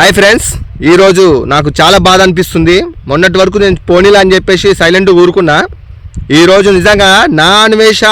Hi friends ఈరోజు నాకు చాలా బాధ అనిపిస్తుంది. మొన్నటి వరకు నేను పోనీలా అని చెప్పేసి సైలెంట్ ఊరుకున్నా. ఈరోజు నిజంగా నా అన్వేష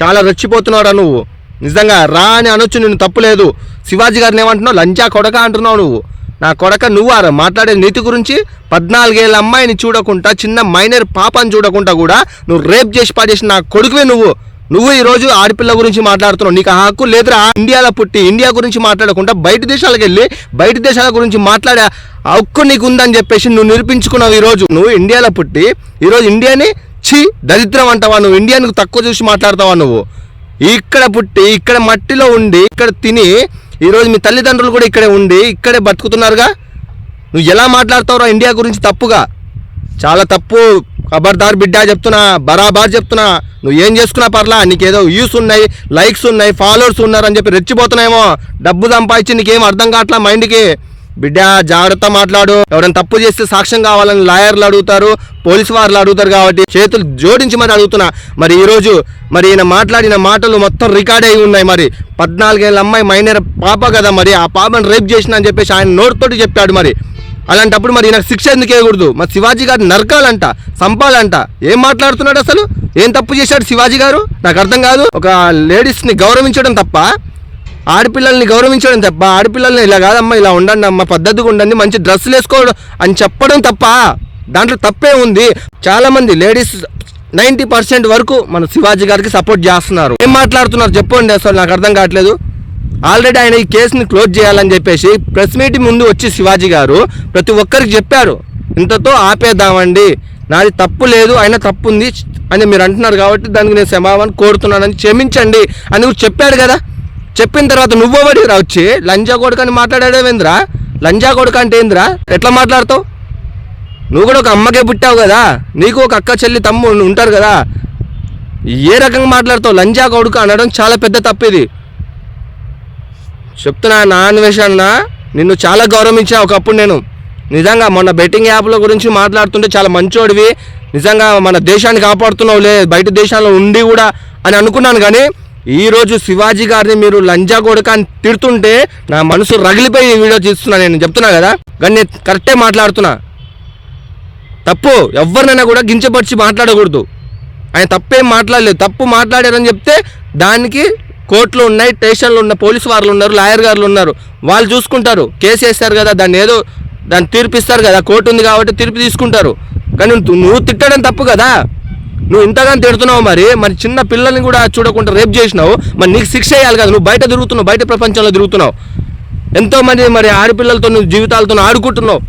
చాలా రెచ్చిపోతున్నావురా నువ్వు. నిజంగా రా అని అనొచ్చు నేను తప్పులేదు శివాజీ గారిని ఏమంటున్నావు? లంచా కొడక అంటున్నావు నువ్వు. నా కొడక నువ్వు ఆరా మాట్లాడే నీతి గురించి పద్నాలుగేళ్ళ అమ్మాయిని చూడకుండా చిన్న మైనర్ పాపని చూడకుండా కూడా నువ్వు రేప్ చేసి పాడేసిన నా కొడుకువే నువ్వు. నువ్వు ఈ రోజు ఆడపిల్ల గురించి మాట్లాడుతున్నావు. నీకు ఆ హక్కు లేదురా. ఇండియాలో పుట్టి ఇండియా గురించి మాట్లాడకుండా బయట దేశాలకు వెళ్ళి బయట దేశాల గురించి మాట్లాడే హక్కు నీకు ఉందని చెప్పేసి నువ్వు నిరూపించుకున్నావు ఈరోజు నువ్వు ఇండియాలో పుట్టి ఈరోజు ఇండియాని ఛీ దరిద్రం అంటావా నువ్వు? ఇండియాని తక్కువ చూసి మాట్లాడతావా నువ్వు? ఇక్కడ పుట్టి ఇక్కడ మట్టిలో ఉండి ఇక్కడ తిని ఈరోజు మీ తల్లిదండ్రులు కూడా ఇక్కడే ఉండి ఇక్కడే బతుకుతున్నారుగా? నువ్వు ఎలా మాట్లాడతావురా ఇండియా గురించి తప్పుగా? చాలా తప్పు ఖబర్దార్ బిడ్డా చెప్తున్నా బరాబర్ చెప్తున్నా నువ్వు ఏం చేసుకున్నా పర్లా నీకేదో వ్యూస్ ఉన్నాయి లైక్స్ ఉన్నాయి ఫాలోవర్స్ ఉన్నారని చెప్పి రెచ్చిపోతున్నాయేమో డబ్బు సంపాదించి నీకేం అర్థం కావట్లా మైండ్కి? బిడ్డ జాగ్రత్త మాట్లాడు. ఎవరైనా తప్పు చేస్తే సాక్ష్యం కావాలని లాయర్లు అడుగుతారు పోలీసు వాళ్ళు అడుగుతారు కాబట్టి చేతులు జోడించి మరి అడుగుతున్నా. మరి ఈరోజు మరి ఈయన మాట్లాడిన మాటలు మొత్తం రికార్డ్ అయి ఉన్నాయి మరి. పద్నాలుగేళ్ళ అమ్మాయి మైనర్ పాప కదా మరి ఆ పాపను రేప్ చేసిన అని చెప్పేసి ఆయన నోటితోటి చెప్పాడు మరి. అలాంటప్పుడు మరి నాకు శిక్ష ఎందుకు వేయకూడదు? మరి శివాజీ గారు నరకాలంట సంపాలంట ఏం మాట్లాడుతున్నాడు అసలు? ఏం తప్పు చేశాడు శివాజీ గారు? నాకు అర్థం కాదు. ఒక లేడీస్ని గౌరవించడం తప్ప ఆడపిల్లల్ని గౌరవించడం తప్ప ఆడపిల్లల్ని ఇలా కాదమ్మా ఇలా ఉండండి అమ్మ పద్ధతిగా ఉండండి మంచి డ్రెస్సులు వేసుకోవడం అని చెప్పడం తప్ప దాంట్లో తప్పే ఉంది. చాలామంది లేడీస్ నైంటీ పర్సెంట్ వరకు మన శివాజీ గారికి సపోర్ట్ చేస్తున్నారు. ఏం మాట్లాడుతున్నారు? చెప్పండి అసలు నాకు అర్థం కావట్లేదు. ఆల్రెడీ ఆయన ఈ కేసుని క్లోజ్ చేయాలని చెప్పేసి ప్రెస్ మీట్ ముందు వచ్చి శివాజీ గారు ప్రతి ఒక్కరికి చెప్పారు. ఇంతతో ఆపేద్దామండి. నాది తప్పు లేదు ఆయన తప్పు ఉంది అని మీరు అంటున్నారు కాబట్టి దానికి నేను క్షమాపణ కోరుతున్నానని క్షమించండి అని నువ్వు చెప్పాడు కదా. చెప్పిన తర్వాత నువ్వెవడి రా వచ్చి? లంజా కొడుకు అని మాట్లాడాడేంద్రా లంజా కొడుకు అంటే ఏంద్రా? ఎట్లా మాట్లాడతావు? నువ్వు కూడా ఒక అమ్మకే పుట్టావు కదా. నీకు ఒక అక్క చెల్లి తమ్ముడు ఉంటారు కదా. ఏ రకంగా మాట్లాడతావు? లంజా కొడుకు అనడం చాలా పెద్ద తప్పు చెప్తున్నా నా అన్వేషణ నిన్ను చాలా గౌరవించా ఒకప్పుడు నేను. నిజంగా మొన్న బెట్టింగ్ యాప్ల గురించి మాట్లాడుతుంటే చాలా మంచోడివి. నిజంగా మన దేశాన్ని కాపాడుతున్నావు లే బయట దేశాల్లో ఉండి కూడా అని అనుకున్నాను కానీ ఈరోజు శివాజీ గారిని మీరు లంజా కొడుక అని తిడుతుంటే నా మనసు రగిలిపోయి ఈ వీడియో తీస్తున్నా నేను. చెప్తున్నా కదా? కానీ నేను కరెక్టే మాట్లాడుతున్నా. తప్పు ఎవరినైనా కూడా గించపరిచి మాట్లాడకూడదు. ఆయన తప్పేం మాట్లాడలేదు. తప్పు మాట్లాడారని చెప్తే దానికి కోర్టులు ఉన్నాయి స్టేషన్లు ఉన్న పోలీసు వాళ్ళు ఉన్నారు లాయర్ గారులు ఉన్నారు. వాళ్ళు చూసుకుంటారు. కేసు వేస్తారు కదా దాన్ని ఏదో దాన్ని తీర్పిస్తారు కదా కోర్టు ఉంది కాబట్టి తీర్పు తీసుకుంటారు. కానీ నువ్వు తిట్టడం తప్పు కదా. నువ్వు ఇంతగానో తిడుతున్నావు మరి మరి చిన్న పిల్లల్ని కూడా చూడకుండా రేప్ చేసినావు. మరి నీకు శిక్ష వేయాలి కదా నువ్వు బయట తిరుగుతున్నావు బయట ప్రపంచంలో తిరుగుతున్నావు. ఎంతోమంది మరి ఆడపిల్లలతో నువ్వు జీవితాలతో ఆడుకుంటున్నావు.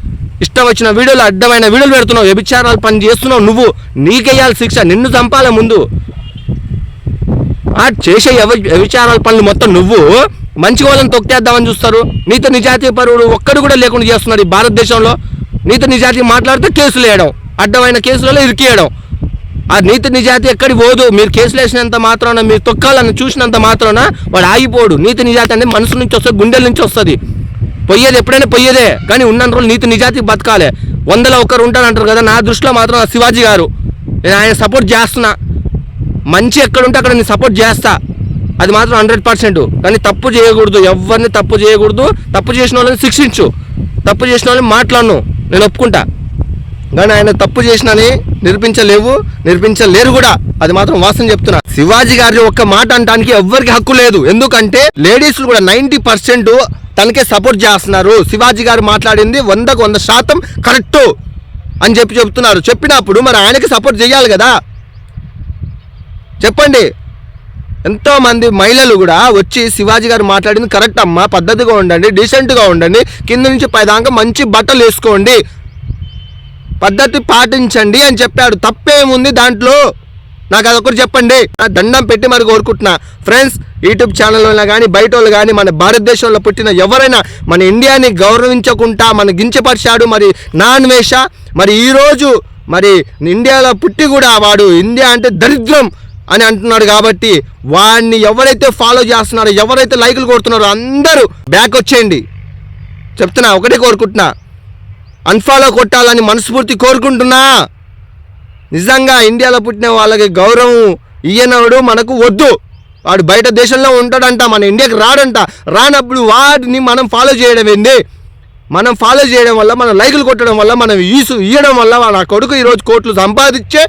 ఇష్టం వచ్చిన వీడియోలు అడ్డమైన వీడియోలు పెడుతున్నావు వ్యభిచారాలు పని చేస్తున్నావు నువ్వు. నీకేయాలి శిక్ష నిన్ను చంపాలి ముందు. ఆ చేసే ఎవ- వ్యభిచారాల పనులు మొత్తం నువ్వు మంచి వాళ్ళని తొక్కేద్దామని చూస్తారు. నీతో నిజాతీయ పరువులు ఒక్కడు కూడా లేకుండా చేస్తున్నారు ఈ భారతదేశంలో. నీతో నిజాతీ మాట్లాడితే కేసులు వేయడం అడ్డమైన కేసులలో ఇరికేయడం. ఆ నీతి నిజాతి ఎక్కడికి పోదు. మీరు కేసులు వేసినంత మాత్రాన మీరు తొక్కాలని చూసినంత మాత్రాన వాడు ఆగిపోడు. నీతి నిజాతి అనేది మనసు నుంచి వస్తుంది గుండెల నుంచి వస్తుంది. పొయ్యేది ఎప్పుడైనా పొయ్యేదే కానీ ఉన్న రోజులు నీతి నిజాతి బతకాలి. వందల ఒకరు ఉంటారంటారు కదా నా దృష్టిలో మాత్రం ఆ శివాజీ గారు. నేను ఆయన సపోర్ట్ చేస్తున్నా. మంచి ఎక్కడుంటే అక్కడ నేను సపోర్ట్ చేస్తా. అది మాత్రం హండ్రెడ్ పర్సెంట్ కానీ తప్పు చేయకూడదు. ఎవరిని తప్పు చేయకూడదు. తప్పు చేసిన వాళ్ళని శిక్షించు. తప్పు చేసిన వాళ్ళని మాట్లాడను. నేను ఒప్పుకుంటా. కానీ ఆయన తప్పు చేసినని నిరూపించలేవు నిరూపించలేరు కూడా. అది మాత్రం వాస్తవం చెప్తున్నా. శివాజీ గారి ఒక్క మాట అనడానికి ఎవ్వరికి హక్కు లేదు. ఎందుకంటే లేడీస్ కూడా నైంటీ పర్సెంట్ తనకే సపోర్ట్ చేస్తున్నారు. శివాజీ గారు మాట్లాడింది వందకు వంద శాతం కరెక్ట్ అని చెప్పి చెప్తున్నారు. చెప్పినప్పుడు మరి ఆయనకి సపోర్ట్ చేయాలి కదా? చెప్పండి. ఎంతోమంది మహిళలు కూడా వచ్చి శివాజీ గారు మాట్లాడింది కరెక్ట్ అమ్మా పద్ధతిగా ఉండండి డీసెంట్గా ఉండండి కింద నుంచి పైదాకా మంచి బట్టలు వేసుకోండి పద్ధతి పాటించండి అని చెప్పాడు. తప్పేముంది దాంట్లో? నాకు అదొకటి చెప్పండి. నా దండం పెట్టి మరి కోరుకుంటున్నా. ఫ్రెండ్స్ యూట్యూబ్ ఛానల్లో కానీ బయట వాళ్ళు కానీ మన భారతదేశంలో పుట్టిన ఎవరైనా మన ఇండియాని గౌరవించకుండా మన గించపరిచాడు మరి నాన్ వేష మరి ఈరోజు మరి ఇండియాలో పుట్టి కూడా వాడు ఇండియా అంటే దరిద్రం. అని అంటున్నాడు కాబట్టి వాడిని ఎవరైతే ఫాలో చేస్తున్నారో ఎవరైతే లైకులు కొడుతున్నారో అందరూ బ్యాక్ వచ్చేయండి. చెప్తున్నా ఒకటే కోరుకుంటున్నా. అన్ఫాలో కొట్టాలని మనస్ఫూర్తి కోరుకుంటున్నా. నిజంగా ఇండియాలో పుట్టిన వాళ్ళకి గౌరవం ఇయ్యనవాడు మనకు వద్దు. వాడు బయట దేశంలో ఉంటాడంట మన ఇండియాకి రాడంట. రానప్పుడు వాడిని మనం ఫాలో చేయడం ఏంది? మనం ఫాలో చేయడం వల్ల మనం లైకులు కొట్టడం వల్ల మనం ఈసు ఇయ్యడం వల్ల నా కొడుకు ఈరోజు కోట్లు సంపాదించే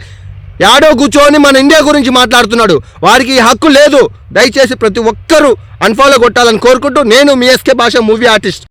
యాడో కూర్చొని మన ఇండియా గురించి మాట్లాడుతున్నాడు. వారికి ఈ హక్కు లేదు. దయచేసి ప్రతి ఒక్కరూ అన్ఫాలో కొట్టాలని కోరుకుంటూ నేను మీ ఎస్కే భాష మూవీ ఆర్టిస్ట్